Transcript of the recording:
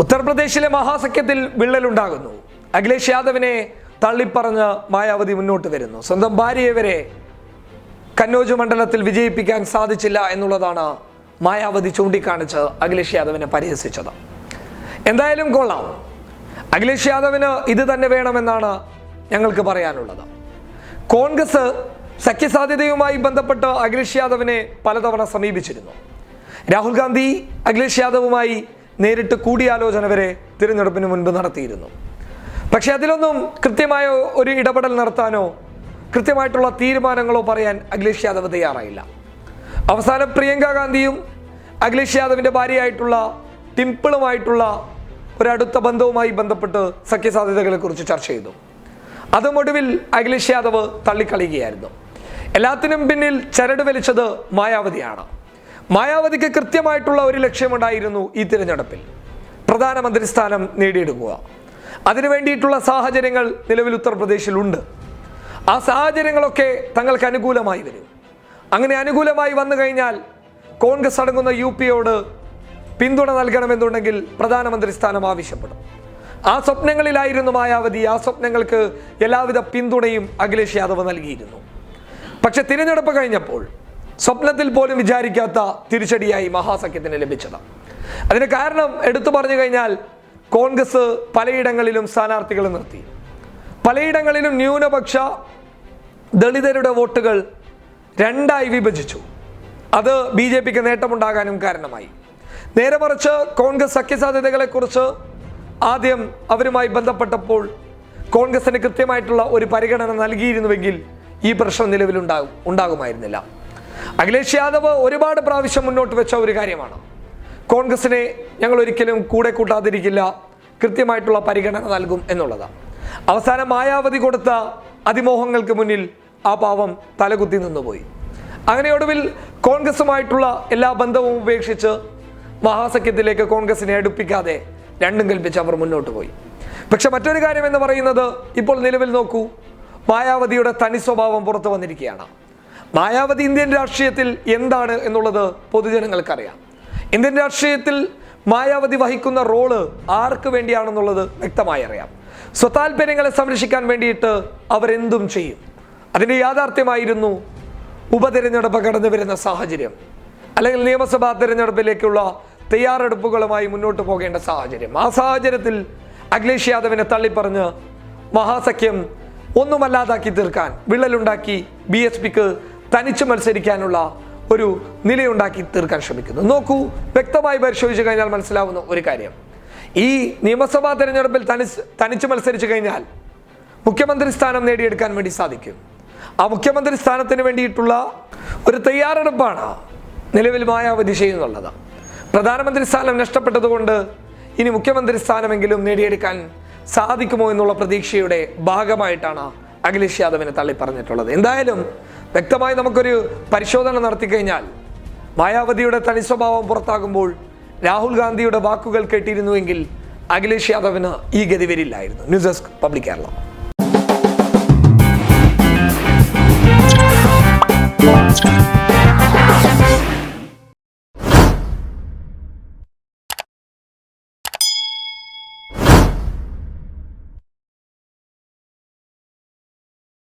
ഉത്തർപ്രദേശിലെ മഹാസഖ്യത്തിൽ വിള്ളലുണ്ടാകുന്നു. അഖിലേഷ് യാദവിനെ തള്ളിപ്പറഞ്ഞ് മായാവതി മുന്നോട്ട് വരുന്നു. സ്വന്തം ഭാര്യയെ വരെ കന്നോജ് മണ്ഡലത്തിൽ വിജയിപ്പിക്കാൻ സാധിച്ചില്ല എന്നുള്ളതാണ് മായാവതി ചൂണ്ടിക്കാണിച്ച് അഖിലേഷ് യാദവിനെ പരിഹസിച്ചത്. എന്തായാലും കൊള്ളാം. അഖിലേഷ് യാദവിന് ഇത് തന്നെ വേണമെന്നാണ് ഞങ്ങൾക്ക് പറയാനുള്ളത്. കോൺഗ്രസ് സഖ്യസാധ്യതയുമായി ബന്ധപ്പെട്ട് അഖിലേഷ് യാദവിനെ പലതവണ സമീപിച്ചിരുന്നു. രാഹുൽ ഗാന്ധി അഖിലേഷ് യാദവുമായി നേരിട്ട് കൂടിയാലോചന വരെ തിരഞ്ഞെടുപ്പിന് മുൻപ് നടത്തിയിരുന്നു. പക്ഷെ അതിലൊന്നും കൃത്യമായ ഒരു ഇടപെടൽ നടത്താനോ കൃത്യമായിട്ടുള്ള തീരുമാനങ്ങളോ പറയാൻ അഖിലേഷ് യാദവ് തയ്യാറായില്ല. അവസാനം പ്രിയങ്ക ഗാന്ധിയും അഖിലേഷ് യാദവിന്റെ ഭാര്യയായിട്ടുള്ള ടിംപിളുമായിട്ടുള്ള ഒരടുത്ത ബന്ധവുമായി ബന്ധപ്പെട്ട് സഖ്യസാധ്യതകളെക്കുറിച്ച് ചർച്ച ചെയ്തു. അതും ഒടുവിൽ അഖിലേഷ് യാദവ് തള്ളിക്കളയുകയായിരുന്നു. എല്ലാത്തിനും പിന്നിൽ ചരട് വലിച്ചത് മായാവതിയാണ്. മായാവതിക്ക് കൃത്യമായിട്ടുള്ള ഒരു ലക്ഷ്യമുണ്ടായിരുന്നു ഈ തിരഞ്ഞെടുപ്പിൽ. പ്രധാനമന്ത്രി സ്ഥാനം നേടിയെടുക്കുക. അതിനു വേണ്ടിയിട്ടുള്ള സാഹചര്യങ്ങൾ നിലവിൽ ഉത്തർപ്രദേശിലുണ്ട് ആ സാഹചര്യങ്ങളൊക്കെ തങ്ങൾക്ക് അനുകൂലമായി വരും. അങ്ങനെ അനുകൂലമായി വന്നു കഴിഞ്ഞാൽ കോൺഗ്രസ് അടങ്ങുന്ന യു പിയോട് പിന്തുണ നൽകണമെന്നുണ്ടെങ്കിൽ പ്രധാനമന്ത്രി സ്ഥാനം ആവശ്യപ്പെടും. ആ സ്വപ്നങ്ങളിലായിരുന്നു മായാവതി ആ സ്വപ്നങ്ങൾക്ക് എല്ലാവിധ പിന്തുണയും അഖിലേഷ് യാദവ് നൽകിയിരുന്നു. പക്ഷെ തിരഞ്ഞെടുപ്പ് കഴിഞ്ഞപ്പോൾ സ്വപ്നത്തിൽ പോലും വിചാരിക്കാത്ത തിരിച്ചടിയായി മഹാസഖ്യത്തിന് ലഭിച്ചത്. അതിന് കാരണം എടുത്തു പറഞ്ഞു കഴിഞ്ഞാൽ കോൺഗ്രസ് പലയിടങ്ങളിലും സ്ഥാനാർത്ഥികൾ നിർത്തി. പലയിടങ്ങളിലും ന്യൂനപക്ഷ ദളിതരുടെ വോട്ടുകൾ രണ്ടായി വിഭജിച്ചു. അത് ബി ജെ പിക്ക് നേട്ടമുണ്ടാകാനും കാരണമായി. നേരെ മറിച്ച് കോൺഗ്രസ് സഖ്യസാധ്യതകളെക്കുറിച്ച് ആദ്യം അവരുമായി ബന്ധപ്പെട്ടപ്പോൾ കോൺഗ്രസിന് കൃത്യമായിട്ടുള്ള ഒരു പരിഗണന നൽകിയിരുന്നുവെങ്കിൽ ഈ പ്രശ്നം നിലവിലുണ്ടാകും ഉണ്ടാകുമായിരുന്നില്ല. അഖിലേഷ് യാദവ് ഒരുപാട് പ്രാവശ്യം മുന്നോട്ട് വെച്ച ഒരു കാര്യമാണ്. കോൺഗ്രസിനെ ഞങ്ങൾ ഒരിക്കലും കൂടെ കൂട്ടാതിരിക്കില്ല കൃത്യമായിട്ടുള്ള പരിഗണന നൽകും എന്നുള്ളതാണ്. അവസാനം മായാവതി കൊടുത്ത അതിമോഹങ്ങൾക്ക് മുന്നിൽ ആ പാവം തലകുത്തി നിന്നുപോയി. അങ്ങനെ ഒടുവിൽ കോൺഗ്രസുമായിട്ടുള്ള എല്ലാ ബന്ധവും ഉപേക്ഷിച്ച് മഹാസഖ്യത്തിലേക്ക് കോൺഗ്രസിനെ അടുപ്പിക്കാതെ രണ്ടും കൽപ്പിച്ച് അവർ മുന്നോട്ട് പോയി. പക്ഷെ മറ്റൊരു കാര്യം എന്ന് പറയുന്നത് ഇപ്പോൾ നിലവിൽ നോക്കൂ മായാവതിയുടെ തനി സ്വഭാവം പുറത്തു വന്നിരിക്കുകയാണ്. മായാവതി ഇന്ത്യൻ രാഷ്ട്രീയത്തിൽ എന്താണ് എന്നുള്ളത് പൊതുജനങ്ങൾക്കറിയാം. ഇന്ത്യൻ രാഷ്ട്രീയത്തിൽ മായാവതി വഹിക്കുന്ന റോൾ ആർക്ക് വേണ്ടിയാണെന്നുള്ളത് വ്യക്തമായി അറിയാം. സ്വതാൽപര്യങ്ങളെ സംരക്ഷിക്കാൻ വേണ്ടിയിട്ട് അവരെന്തും ചെയ്യും. അതിന്റെ യാഥാർത്ഥ്യമായിരുന്നു ഉപതെരഞ്ഞെടുപ്പ് കടന്നു വരുന്ന സാഹചര്യം. അല്ലെങ്കിൽ നിയമസഭാ തെരഞ്ഞെടുപ്പിലേക്കുള്ള തയ്യാറെടുപ്പുകളുമായി മുന്നോട്ട് പോകേണ്ട സാഹചര്യം. ആ സാഹചര്യത്തിൽ അഖിലേഷ് യാദവിനെ തള്ളിപ്പറഞ്ഞ് മഹാസഖ്യം ഒന്നുമല്ലാതാക്കി തീർക്കാൻ വിള്ളലുണ്ടാക്കി ബി എസ് പിക്ക് തനിച്ച് മത്സരിക്കാനുള്ള ഒരു നിലയുണ്ടാക്കി തീർക്കാൻ ശ്രമിക്കുന്നു. നോക്കൂ വ്യക്തമായി പരിശോധിച്ചു കഴിഞ്ഞാൽ മനസ്സിലാവുന്ന ഒരു കാര്യം. ഈ നിയമസഭാ തെരഞ്ഞെടുപ്പിൽ തനിച്ച് തനിച്ച് മത്സരിച്ചു കഴിഞ്ഞാൽ മുഖ്യമന്ത്രി സ്ഥാനം നേടിയെടുക്കാൻ വേണ്ടി സാധിക്കും. ആ മുഖ്യമന്ത്രി സ്ഥാനത്തിന് വേണ്ടിയിട്ടുള്ള ഒരു തയ്യാറെടുപ്പാണ് നിലവിൽ മായാവതി ചെയ്യുന്നുള്ളത്. പ്രധാനമന്ത്രി സ്ഥാനം നഷ്ടപ്പെട്ടതുകൊണ്ട് ഇനി മുഖ്യമന്ത്രി സ്ഥാനമെങ്കിലും നേടിയെടുക്കാൻ സാധിക്കുമോ എന്നുള്ള പ്രതീക്ഷയുടെ ഭാഗമായിട്ടാണ് അഖിലേഷ് യാദവിനെ തള്ളി പറഞ്ഞിട്ടുള്ളത് എന്തായാലും വ്യക്തമായി നമുക്കൊരു പരിശോധന നടത്തി കഴിഞ്ഞാൽ മായാവതിയുടെ തനി സ്വഭാവം പുറത്താകുമ്പോൾ രാഹുൽ ഗാന്ധിയുടെ വാക്കുകൾ കേട്ടിരുന്നുവെങ്കിൽ അഖിലേഷ് യാദവിന് ഈ ഗതി വരില്ലായിരുന്നു. News desk public Kerala.